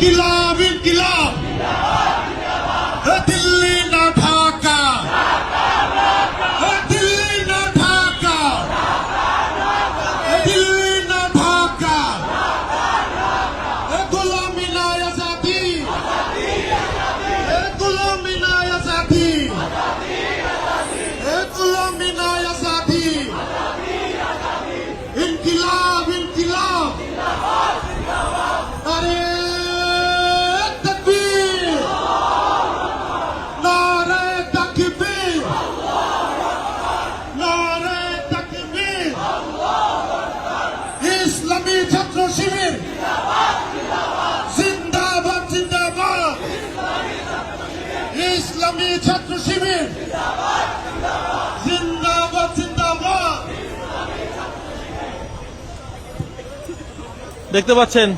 ইনকিলাব ইনকিলাব। দিল্লি না ঢাকা। দিল্লি না ঢাকা। দিল্লি না ঢাকা। গোলামি না আজাদি গোলামি না আজাদি গোলামি না আজাদি ছাত্র শিবির। দেখতে পাচ্ছেন?